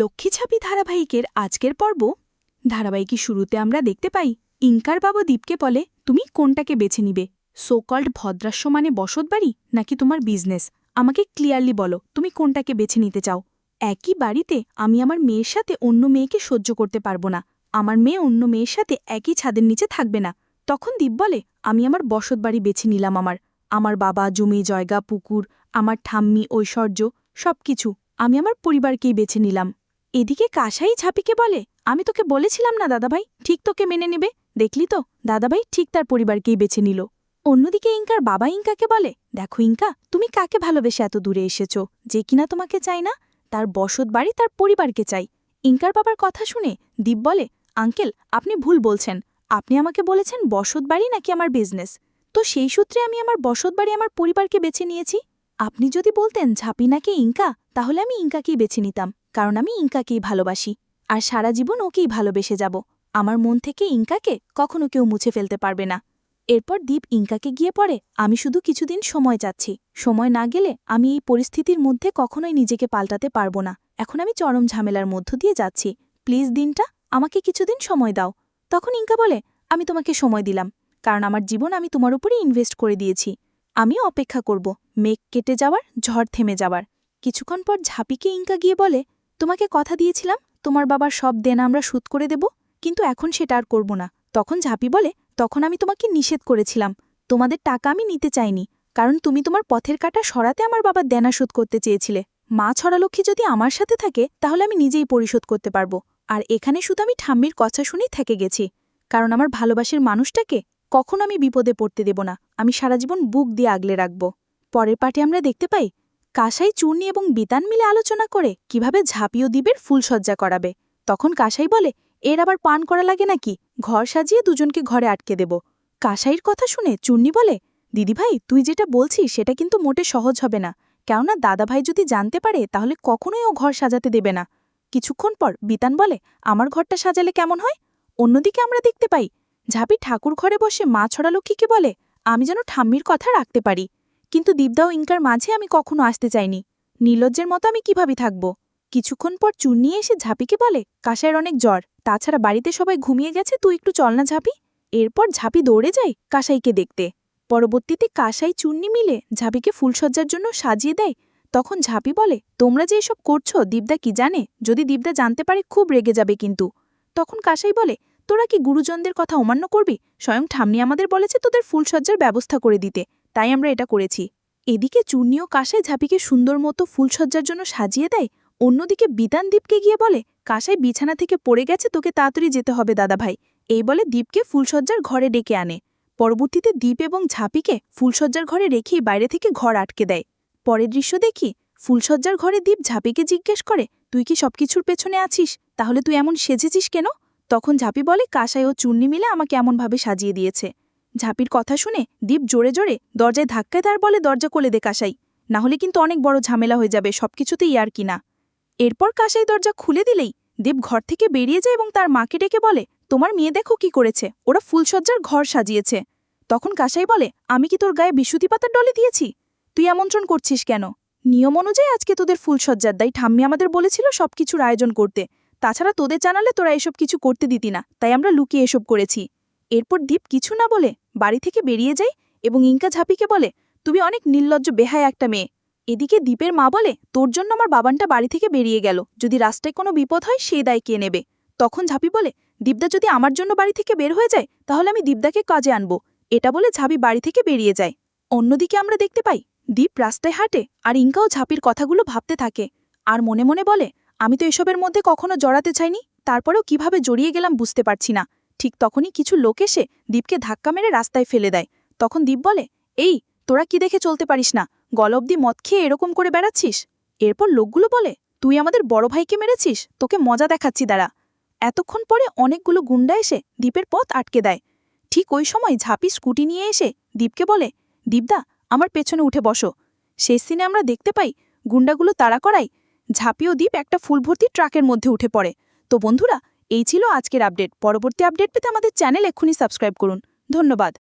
লক্ষ্মী ছাপি ধারাবাহিকের আজকের পর্ব? ধারাবাহিকের শুরুতে আমরা দেখতে পাই, ইঙ্কার বাবা দীপকে বলে, তুমি কোনটাকে বেছে নিবে? সোকল্ড ভদ্রাস্য মানে বসত বাড়ি, নাকি তোমার বিজনেস আমাকে ক্লিয়ারলি বলো, তুমি কোনটাকে বেছে নিতে চাও? একই বাড়িতে আমি আমার মেয়ের সাথে অন্য মেয়েকে সহ্য করতে পারব না। আমার মেয়ে অন্য মেয়ের সাথে একই ছাদের নিচে থাকবে না। তখন দীপ বলে, আমি আমার বসত বাড়ি বেছে নিলাম আমার। আমার বাবা, জমি, জয়গা, পুকুর, আমার ঠাম্মি, ঐশ্বর্য, সবকিছু আমি আমার পরিবারকেই বেছে নিলাম। এদিকে কাসাই ঝাপিকে বলে, আমি তোকে বলেছিলাম না, দাদাভাই। ঠিক তোকে মেনে নেবে। দেখলি তো? দাদাভাই ঠিক তার পরিবারকেই বেছে নিল। অন্যদিকে ইঙ্কার বাবা ইঙ্কাকে বলে, দেখো ইঙ্কা তুমি কাকে ভালোবেসে এত দূরে এসেছ? যে কিনা তোমাকে চাই না, তার বসত বাড়ি তার পরিবারকে চাই ইঙ্কার বাবার কথা শুনে দীপ বলে, আঙ্কেল, আপনি ভুল বলছেন। আপনি আমাকে বলেছেন বসত বাড়ি নাকি আমার বিজনেস? তো সেই সূত্রে আমি আমার বসত বাড়ি আমার পরিবারকে বেছে নিয়েছি? আপনি যদি বলতেন ঝাপি নাকি ইঙ্কা তাহলে আমি ইঙ্কাকেই বেছে নিতাম, কারণ আমি ইঙ্কাকেই ভালোবাসি। আর সারা জীবন ওকেই ভালোবেসে যাব। আমার মন থেকে ইঙ্কাকে কখনো কেউ মুছে ফেলতে পারবে না। এরপর দীপ ইঙ্কাকে গিয়ে পড়ে, আমি শুধু কিছুদিন সময় চাচ্ছি। সময় না গেলে আমি এই পরিস্থিতির মধ্যে কখনোই নিজেকে পাল্টাতে পারব না। এখন আমি চরম ঝামেলার মধ্য দিয়ে যাচ্ছি। প্লিজ দিনটা, আমাকে কিছুদিন সময় দাও। তখন ইঙ্কা বলে, আমি তোমাকে সময় দিলাম, কারণ আমার জীবন আমি তোমার উপরই ইনভেস্ট করে দিয়েছি। আমিও অপেক্ষা করব। মেঘ কেটে যাওয়ার, ঝড় থেমে যাওয়ার। কিছুক্ষণ পর ঝাপিকে ইঙ্কা গিয়ে বলে, তোমাকে কথা দিয়েছিলাম, তোমার বাবার সব দেনা আমরা সুদ করে দেব, কিন্তু এখন সেটা আর করব না। তখন ঝাপি বলে, তখন আমি তোমাকে নিষেধ করেছিলাম। তোমাদের টাকা আমি নিতে চাইনি, কারণ তুমি তোমার পথের কাটা সরাতে আমার বাবার দেনা শোধ করতে চেয়েছিলে। মা ছড়ালক্ষ্মী যদি আমার সাথে থাকে, তাহলে আমি নিজেই পরিশোধ করতে পারব। আর এখানে শুধু আমি ঠাম্মির কথা শুনেই থেকে গেছি, কারণ আমার ভালোবাসের মানুষটাকে কখনো আমি বিপদে পড়তে দেব না, আমি সারা জীবন বুক দিয়ে আগলে রাখব। পরের পাটে আমরা দেখতে পাই, কাসাই চূর্ণি এবং বিতান মিলে আলোচনা করে কীভাবে ঝাঁপিও দ্বীপের ফুলসজ্জা করাবে। তখন কাসাই বলে, এর আবার পান করা লাগে নাকি? ঘর সাজিয়ে দুজনকে ঘরে আটকে দেব। কাসাইয়ের কথা শুনে চূর্ণি বলে, দিদিভাই, তুই যেটা বলছিস সেটা কিন্তু মোটে সহজ হবে না। কেননা দাদাভাই যদি জানতে পারে, তাহলে কখনোই ও ঘর সাজাতে দেবে না। কিছুক্ষণ পর বিতান বলে, আমার ঘরটা সাজালে কেমন হয়? অন্যদিকে আমরা দেখতে পাই ঝাঁপি ঠাকুর ঘরে বসে মা ছড়ালক্ষ্মীকে বলে, আমি যেন ঠাম্মির কথা রাখতে পারি। কিন্তু দীপদাও ইঙ্কার মাঝে আমি কখনো আসতে চাইনি। নীলজ্জের মতো আমি কীভাবে থাকব? কিছুক্ষণ পর চুন্নি এসে ঝাঁপিকে বলে, কাশায়ের অনেক জ্বর। তাছাড়া বাড়িতে সবাই ঘুমিয়ে গেছে, তুই একটু চল না ঝাঁপি। এরপর ঝাঁপি দৌড়ে যায় কাসাইকে দেখতে। পরবর্তীতে কাসাই চুন্নি মিলে ঝাঁপিকে ফুলসজ্জার জন্য সাজিয়ে দেয়। তখন ঝাঁপি বলে, তোমরা যে এসব করছ, দীপদা কি জানে? যদি দীপদা জানতে পারে, খুব রেগে যাবে কিন্তু। তখন কাসাই বলে তোরা কি গুরুজনদের কথা অমান্য করবি? স্বয়ং ঠামনি আমাদের বলেছে তোদের ফুলসজ্জার ব্যবস্থা করে দিতে। তাই আমরা এটা করেছি। এদিকে চূর্ণিও কাসাই ঝাঁপিকে সুন্দর মতো ফুলসজ্জার জন্য সাজিয়ে দেয়। অন্যদিকে বিতান দ্বীপকে গিয়ে বলে, কাসাই বিছানা থেকে পড়ে গেছে, তোকে তাড়াতাড়ি যেতে হবে দাদাভাই এই বলে দ্বীপকে ফুলসজ্জার ঘরে ডেকে আনে। পরবর্তীতে দ্বীপ এবং ঝাঁপিকে ফুলসজ্জার ঘরে রেখেই বাইরে থেকে ঘর আটকে দেয়। পরের দৃশ্য দেখি, ফুলসজ্জার ঘরে দ্বীপ ঝাঁপিকে জিজ্ঞেস করে, তুই কি সবকিছুর পেছনে আছিস? তাহলে তুই এমন সেজেছিস কেন? তখন ঝাঁপি বলে, কাসাই ও চূর্ণি মিলে আমাকে এমনভাবে সাজিয়ে দিয়েছে ঝাঁপির কথা শুনে দীপ জোরে জোরে দরজায় ধাক্কায় তার বলে, দরজা কোলে দে কাসাই। না হলে কিন্তু অনেক বড় ঝামেলা হয়ে যাবে, সবকিছুতেই আর কিনা এরপর কাসাই দরজা খুলে দিলেই দীপ ঘর থেকে বেরিয়ে যায় এবং তার মাকে ডেকে বলে, তোমার মেয়ে দেখো কি করেছে। ওরা ফুলসজ্জার ঘর সাজিয়েছে তখন কাসাই বলে, আমি কি তোর গায়ে বিশুতি পাতার ডলে দিয়েছি? তুই আমন্ত্রণ করছিস কেন? নিয়ম অনুযায়ী আজকে তোদের ফুলসজ্জার দায়। ঠাম্মি আমাদের বলেছিল সবকিছুর আয়োজন করতে। তাছাড়া তোদের জানালে তোরা এসব কিছু করতে দিতি না, তাই আমরা লুকিয়ে এসব করেছি। এরপর দীপ কিছু না বলে বাড়ি থেকে বেরিয়ে যায় এবং ইঙ্কা ঝাঁপিকে বলে, তুমি অনেক নির্লজ্জ, বেহায় একটা মেয়ে। এদিকে দীপের মা বলে, তোর জন্য আমার বাবানটা বাড়ি থেকে বেরিয়ে গেল। যদি রাস্তায় কোনো বিপদ হয় সেই দায় কে নেবে? তখন ঝাঁপি বলে, দীপদা যদি আমার জন্য বাড়ি থেকে বের হয়ে যায়, তাহলে আমি দীপদাকে কাজে আনব। এটা বলে ঝাপি বাড়ি থেকে বেরিয়ে যায়। অন্যদিকে আমরা দেখতে পাই, দীপ রাস্তায় হাঁটে আর ইঙ্কাও ঝাঁপির কথাগুলো ভাবতে থাকে। আর মনে মনে বলে আমি তো এসবের মধ্যে কখনো জড়াতে চাইনি। তারপরেও কীভাবে জড়িয়ে গেলাম বুঝতে পারছি না। ঠিক তখনই কিছু লোক এসে দীপকে ধাক্কা মেরে রাস্তায় ফেলে দেয়। তখন দীপ বলে, এই, তোরা কি দেখে চলতে পারিস না? গলবদি মদ খেয়ে এরকম করে বেড়াচ্ছিস? এরপর লোকগুলো বলে, তুই আমাদের বড় ভাইকে মেরেছিস? তোকে মজা দেখাচ্ছি দাঁড়া। এতক্ষণ পরে অনেকগুলো গুন্ডা এসে দ্বীপের পথ আটকে দেয়। ঠিক ওই সময় ঝাঁপি স্কুটি নিয়ে এসে দীপকে বলে, দীপদা, আমার পেছনে উঠে বসো। শেষ সিনে আমরা দেখতে পাই গুন্ডাগুলো তাড়া করাই ঝাঁপি ও দ্বীপ একটা ফুল ভর্তি ট্রাকের মধ্যে উঠে পড়ে। তো বন্ধুরা, এই ছিল আজকের আপডেট। পরবর্তী আপডেট পেতে আমাদের চ্যানেল এক্ষুনি সাবস্ক্রাইব করুন। ধন্যবাদ।